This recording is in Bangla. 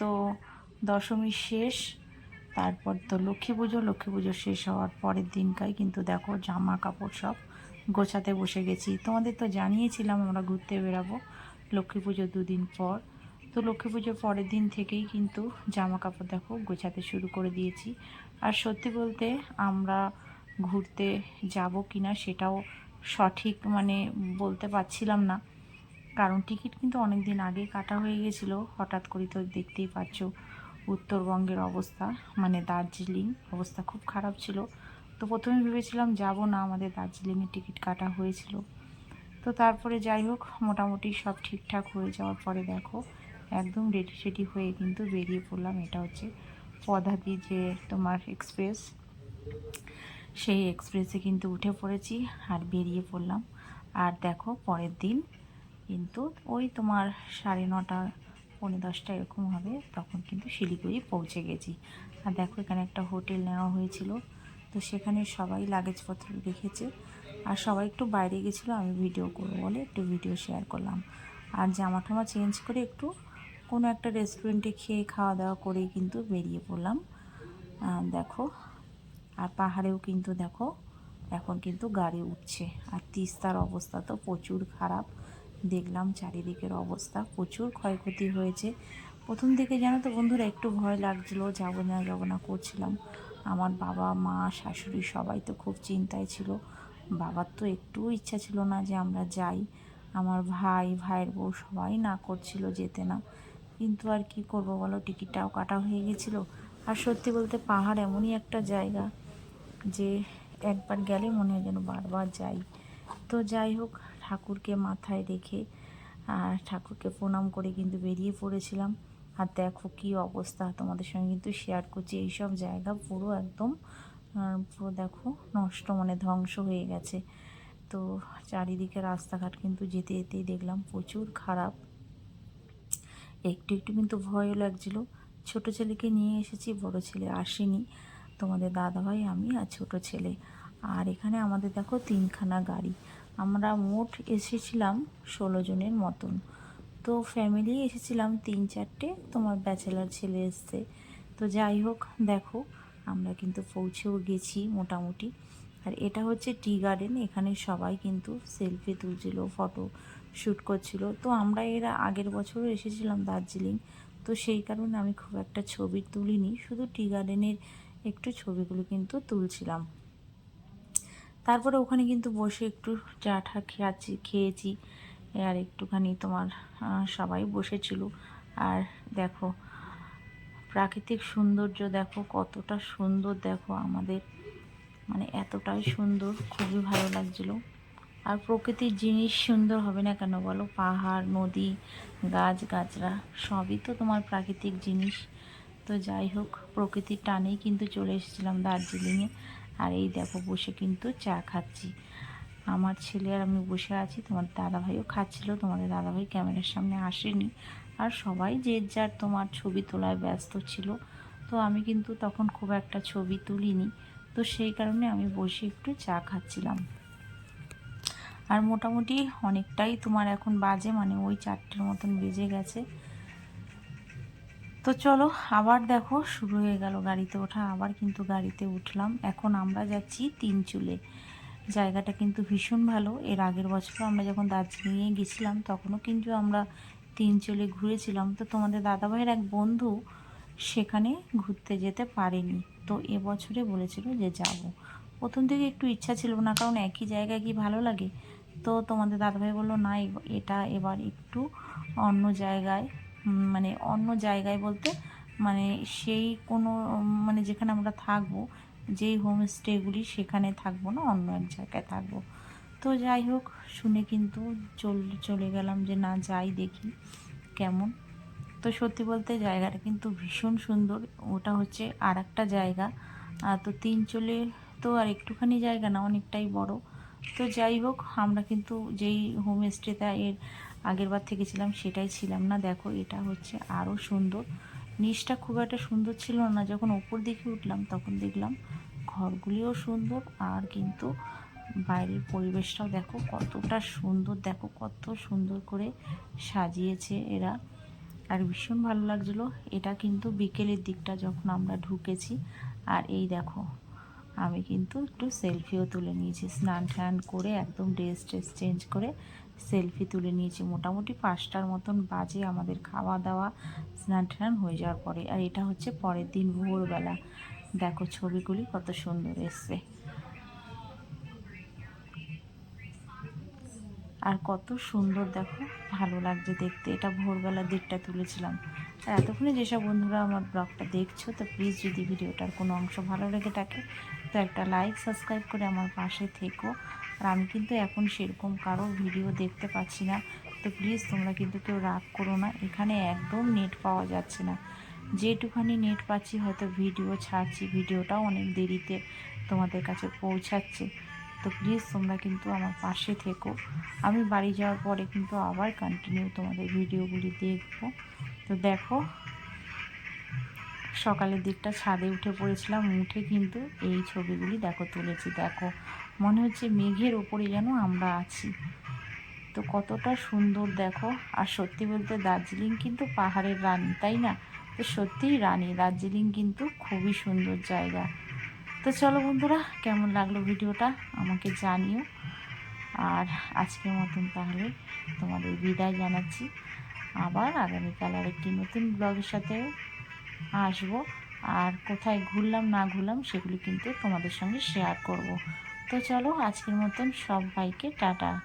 তো দশমী শেষ, তারপর তো লক্ষ্মী পুজো। লক্ষ্মী পুজো শেষ হওয়ার পরের দিনকাই কিন্তু দেখো জামা কাপড় সব গোছাতে বসে গেছি। তোমাদের তো জানিয়েছিলাম আমরা ঘুরতে বেরাবো লক্ষ্মী পুজো দুদিন পর। তো লক্ষ্মী পুজোর পরের দিন থেকেই কিন্তু জামা কাপড় দেখো গোছাতে শুরু করে দিয়েছি। আর সত্যি বলতে আমরা ঘুরতে যাব কি না সেটাও সঠিক মানে বলতে পারছিলাম না। কারণ টিকিট কিন্তু অনেক দিন আগে কাটা হয়ে গেছিল। হঠাৎ করে তো দেখতেই পাচ্ছ উত্তরবঙ্গের অবস্থা। মানে দার্জিলিং অবস্থা খুব খারাপ ছিল। তো প্রথমে ভেবেছিলাম যাব না, আমাদের দার্জিলিংয়ের টিকিট কাটা হয়েছিল। তো তারপরে যাই হোক, মোটামুটি সব ঠিকঠাক হয়ে যাওয়ার পরে দেখো, একদম রেডি সেডি হয়ে কিন্তু বেরিয়ে পড়লাম। এটা হচ্ছে পদাদি যে তোমার এক্সপ্রেস সেই এক্সপ্রেসে কিন্তু উঠে পড়েছি আর বেরিয়ে পড়লাম। আর দেখো, পরের দিন কিন্তু ওই তোমার সাড়ে নটা, পৌনে দশটা এরকম হবে, তখন কিন্তু শিলিগুড়ি পৌঁছে গেছি। আর দেখো এখানে একটা হোটেল নেওয়া হয়েছিল, তো সেখানে সবাই লাগেজপত্র রেখেছে। আর সবাই একটু বাইরে গেছিল, আমি ভিডিও করব বলে একটু ভিডিও শেয়ার করলাম। আর জামা টামা চেঞ্জ করে একটু কোনো একটা রেস্টুরেন্টে খেয়ে খাওয়া দাওয়া করেই কিন্তু বেরিয়ে পড়লাম। দেখো, আর পাহাড়েও কিন্তু দেখো, এখন কিন্তু গাড়ি উঠছে। আর তিস্তার অবস্থা তো প্রচুর খারাপ। দেখলাম চারিদিকের অবস্থা, প্রচুর ক্ষয়ক্ষতি হয়েছে। প্রথম দিকে জানো তো বন্ধুরা, একটু ভয় লাগছিল, যাব না যাব না করছিলাম। আমার বাবা, মা, শাশুড়ি সবাই তো খুব চিন্তায় ছিল। বাবার তো একটু ইচ্ছা ছিল না যে আমরা যাই। আমার ভাই, ভাইয়ের বউ সবাই না করছিল যেতে না। কিন্তু আর কি করব বলো, টিকিটটাও কাটা হয়ে গেছিল। আর সত্যি বলতে পাহাড় এমনই একটা জায়গা যে একবার গেলে মনে হয় যেন বারবার যাই। তো যাই হোক ঠাকুরকে মাথায় রেখে, আর ঠাকুরকে প্রণাম করে কিন্তু বেরিয়ে পড়েছিলাম। আর দেখো কি অবস্থা, তোমাদের সঙ্গে কিন্তু শেয়ার করছি। এইসব জায়গা পুরো একদম পুরো দেখো নষ্ট মানে ধ্বংস হয়ে গেছে। তো চারিদিকে রাস্তাঘাট কিন্তু যেতে যেতেই দেখলাম প্রচুর খারাপ। একটু একটু কিন্তু ভয়ও লাগছিল। ছোট ছেলেকে নিয়ে এসেছি, বড় ছেলে আসেনি। তোমাদের দাদাভাই, আমি আর ছোট ছেলে। আর এখানে আমাদের দেখো তিনখানা গাড়ি। আমরা মোট এসেছিলাম ষোলো জনের মতন। তো ফ্যামিলি এসেছিলাম তিন চারটে, তোমার ব্যাচেলার ছেলে এসছে। তো যাই হোক, দেখো, আমরা কিন্তু পৌঁছেও গেছি মোটামুটি। আর এটা হচ্ছে টি গার্ডেন এখানে সবাই কিন্তু সেলফি তুলছিল ফটো শ্যুট করছিল। তো আমরা এরা আগের বছরও এসেছিলাম দার্জিলিং, তো সেই কারণে আমি খুব একটা ছবি তুলিনি। শুধু টি গার্ডেনের একটু ছবিগুলো কিন্তু তুলছিলাম। তারপরে ওখানে কিন্তু বসে একটু চা ঠা খেয়েছি। খেয়েছি আর একটুখানি তোমার সবাই বসেছিল। আর দেখো, প্রাকৃতিক সৌন্দর্য দেখো, কতটা সুন্দর দেখো আমাদের। মানে এতটাই সুন্দর, খুবই ভালো লাগছিল। আর প্রকৃতির জিনিস সুন্দর হবে না কেন বলো? পাহাড়, নদী, গাছ গাছরা সবই তো তোমার প্রাকৃতিক জিনিস। তো যাই হোক, প্রকৃতির টানেই কিন্তু চলে এসেছিলাম দার্জিলিংয়ে। আর এই দেখো বসে কিন্তু চা খাচ্ছি। আমার ছেলে আর আমি বসে আছি, তোমার দাদাভাইও খাচ্ছিল, তোমাদের দাদাভাই ক্যামেরার সামনে আসেনি। আর সবাই যে যার তোমার ছবি তোলায় ব্যস্ত ছিল, তো আমি কিন্তু তখন খুব একটা ছবি তুলিনি। তো সেই কারণে আমি বসে একটু চা খাচ্ছিলাম। আর মোটামুটি অনেকটাই তোমার এখন বাজে মানে ওই চারটের মতন বেজে গেছে। তো চলো, আবার দেখো, শুরু হয়ে গেল গাড়িতে ওঠা। আবার কিন্তু গাড়িতে উঠলাম। এখন আমরা যাচ্ছি তিন চুলে জায়গাটা কিন্তু ভীষণ ভালো। এর আগের বছর আমরা যখন দার্জিলিংয়ে গেছিলাম, তখনও কিন্তু আমরা তিন চুলে ঘুরেছিলাম। তো তোমাদের দাদাভাইয়ের এক বন্ধু সেখানে ঘুরতে যেতে পারেনি। তো এবছরে বলেছিল যে যাব। প্রথম থেকে একটু ইচ্ছা ছিল না, কারণ একই জায়গায় কি ভালো লাগে। তো তোমাদের দাদাভাই বলল, না এটা এবার একটু অন্য জায়গায় মানে অন্য জায়গায় বলতে মানে সেই কোনো মানে যেখানে আমরা থাকব, যেই হোমস্টেগুলি সেখানে থাকব না, অন্য এক জায়গায় থাকব। তো যাই হোক, শুনে কিন্তু চল, চলে গেলাম যে না যাই দেখি কেমন। তো সত্যি বলতে জায়গাটা কিন্তু ভীষণ সুন্দর। ওটা হচ্ছে আর একটা জায়গা তো তিন চলে তো আর একটুখানি জায়গা না, অনেকটাই বড়। তো যাই হোক, আমরা কিন্তু যেই হোমস্টেটা এর আগের বার থেকে ছিলাম, সেটাই ছিলাম না। দেখো, এটা হচ্ছে আরও সুন্দর। নিচটা খুব একটা সুন্দর ছিল না। যখন ওপর দিকে উঠলাম, তখন দেখলাম ঘরগুলিও সুন্দর আর কিন্তু বাইরের পরিবেশটাও দেখো কতটা সুন্দর। দেখো কত সুন্দর করে সাজিয়েছে এরা। আর ভীষণ ভালো লাগছিল। এটা কিন্তু বিকেলের দিকটা যখন আমরা ঢুকেছি। আর এই দেখো, আমি কিন্তু একটু সেলফিও তুলে নিয়েছি। স্নান টান করে, একদম ড্রেস ট্রেস চেঞ্জ করে সেলফি তুলে নিয়েছি। মোটামুটি পাঁচটার মতন বাজে আমাদের খাওয়া দাওয়া স্নান টান হয়ে যাওয়ার পরে। আর এটা হচ্ছে পরের দিন ভোরবেলা। দেখো ছবিগুলি কত সুন্দর এসছে। আর কত সুন্দর দেখো, ভালো লাগছে দেখতে। এটা ভোরবেলার দিকটা তুলেছিলাম। আর এতক্ষণে যেসব বন্ধুরা আমার ব্লগটা দেখছ, তো প্লিজ যদি ভিডিওটার কোনো অংশ ভালো লেগে থাকে, তো একটা লাইক সাবস্ক্রাইব করে আমার পাশে থেকো। আর আমি কিন্তু এখন সেরকম কারও ভিডিও দেখতে পাচ্ছি না। তো প্লিজ তোমরা কিন্তু কেউ রাগ করো না। এখানে একদম নেট পাওয়া যাচ্ছে না। যেটুখানি নেট পাচ্ছি, হয়তো ভিডিও ছাড়ছি, ভিডিওটাও অনেক দেরিতে তোমাদের কাছে পৌঁছাচ্ছে। তো প্লিজ তোমরা কিন্তু আমার পাশে থেকো। আমি বাড়ি যাওয়ার পরে কিন্তু আবার কন্টিনিউ তোমাদের ভিডিওগুলি দেখব। তো দেখো সকালের দিকটা ছাদে উঠে পড়েছিলাম, উঠে কিন্তু এই ছবিগুলি দেখো তুলেছি। দেখো, মনে হচ্ছে মেঘের ওপরে যেন আমরা আছি। তো কতটা সুন্দর দেখো। আর সত্যি বলতে দার্জিলিং কিন্তু পাহাড়ের রানী, তাই না? তো সত্যিই রানী, দার্জিলিং কিন্তু খুবই সুন্দর জায়গা। তো চলো বন্ধুরা, কেমন লাগল ভিডিওটা আমাকে জানিও। আর আজকের মতন তাহলে তোমাদের বিদায় জানাচ্ছি। আবার আগামীকাল আর একটি নতুন ব্লগের সাথে আসব। আর কোথায় ঘুরলাম, না ঘুরলাম, সেগুলি কিন্তু তোমাদের সঙ্গে শেয়ার করব। তো চলো, আজকের মতন সবাইকে টাটা।